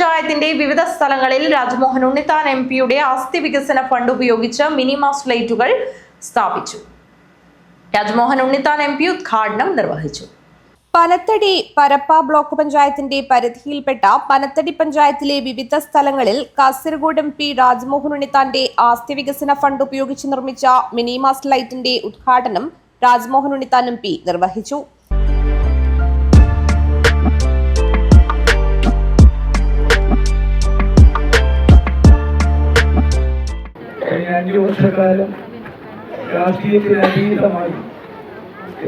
ഗ്രാമപഞ്ചായത്തിന്റെ വിവിധ സ്ഥലങ്ങളിൽ രാജ്മോഹൻ ഉണ്ണിത്താൻ എം പിയുടെ ആസ്തി വികസന ഫണ്ട് ഉപയോഗിച്ച് മിനിമാസ് ലൈറ്റുകൾ സ്ഥാപിച്ചു. രാജ്മോഹൻ ഉണ്ണിത്താൻ എം പി ഉദ്ഘാടനം നിർവഹിച്ചു. പനത്തടി പരപ്പ ബ്ലോക്ക് പഞ്ചായത്തിന്റെ പരിധിയിൽപ്പെട്ട പനത്തടി പഞ്ചായത്തിലെ വിവിധ സ്ഥലങ്ങളിൽ കാസർഗോഡ് എം പി രാജ്മോഹൻ ഉണ്ണിത്താന്റെ ആസ്തി വികസന ഫണ്ട് ഉപയോഗിച്ച് നിർമ്മിച്ച മിനിമാസ് ലൈറ്റിന്റെ ഉദ്ഘാടനം രാജ്മോഹൻ ഉണ്ണിത്താൻ എം പി നിർവഹിച്ചു. കഴിഞ്ഞ അഞ്ചു വർഷക്കാലം രാഷ്ട്രീയത്തിന് അതീതമായി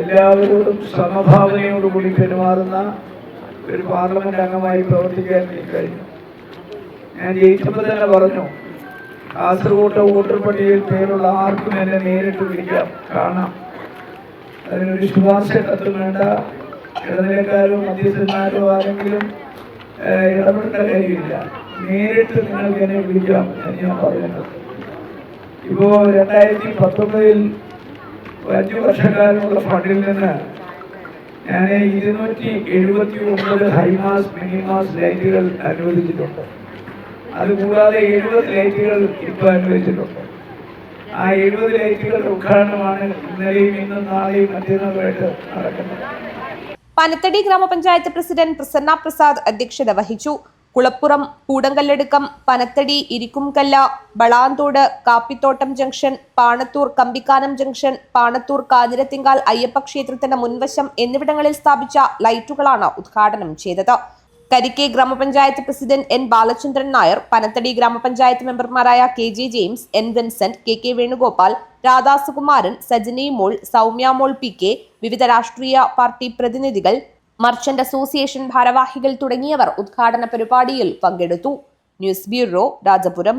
എല്ലാവരോടും സമഭാവനയോടുകൂടി പെരുമാറുന്ന ഒരു പാർലമെന്റ് അംഗമായി പ്രവർത്തിക്കാൻ എനിക്ക് കഴിഞ്ഞു. ഞാൻ ജയിച്ചപ്പോൾ തന്നെ പറഞ്ഞു കാസർഗോട്ടെ വോട്ടർ പട്ടികയിൽ പേരുള്ള ആർക്കും എന്നെ നേരിട്ട് വിളിക്കാം കാണാം അതിനൊരു ശുപാർശ കത്തും വേണ്ട. ഇടനിലക്കാരോ മധ്യസ്ഥന്മാരോ ആരെങ്കിലും ഇടപെടേണ്ട കാര്യമില്ല. നേരിട്ട് നിങ്ങൾക്ക് എന്നെ വിളിക്കാം. എന്ന് ഞാൻ പറയുന്നത് ഇപ്പോ രണ്ടായിരത്തി പത്തൊമ്പതിൽ അഞ്ചു വർഷക്കാലമുള്ള ഫണ്ടിൽ നിന്ന് ഞാൻ ഇരുന്നൂറ്റി എഴുപത്തി ഒമ്പത് ഹൈമാസ് മിനിമാസ് ലൈറ്റുകൾ അനുവദിച്ചിട്ടുണ്ട്. അതുകൂടാതെ എഴുപത് ലൈറ്റുകൾ ഇപ്പോൾ അനുവദിച്ചിട്ടുണ്ട്. ആ എഴുപത് ലൈറ്റുകളുടെ ഉദ്ഘാടനമാണ് ഇന്നലെയും ഇന്നും നാളെയും മറ്റന്നാളുമായിട്ട് നടക്കുന്നത്. പനത്തടി ഗ്രാമപഞ്ചായത്ത് പ്രസിഡന്റ് പ്രസന്ന പ്രസാദ് അധ്യക്ഷത വഹിച്ചു. കുളപ്പുറം കൂടങ്കല്ലടുക്കം പനത്തടി ഇരിക്കുംകല്ല വളാന്തോട് കാപ്പിത്തോട്ടം ജംഗ്ഷൻ പാണത്തൂർ കമ്പിക്കാനം ജംഗ്ഷൻ പാണത്തൂർ കാഞ്ഞിരത്തിങ്കാൽ അയ്യപ്പ ക്ഷേത്രത്തിന്റെ മുൻവശം എന്നിവിടങ്ങളിൽ സ്ഥാപിച്ച ലൈറ്റുകളാണ് ഉദ്ഘാടനം ചെയ്തത്. കരിക്കെ ഗ്രാമപഞ്ചായത്ത് പ്രസിഡന്റ് എൻ ബാലചന്ദ്രൻ നായർ പനത്തടി ഗ്രാമപഞ്ചായത്ത് മെമ്പർമാരായ K J James N Vincent K K Venugopal Radhasukumaran Sajani Mol Soumya Mol P K വിവിധ രാഷ്ട്രീയ പാർട്ടി പ്രതിനിധികൾ മർച്ചന്റ് അസോസിയേഷൻ ഭാരവാഹികൾ തുടങ്ങിയവർ ഉദ്ഘാടന പരിപാടിയിൽ പങ്കെടുത്തു. News bureau Rajapuram.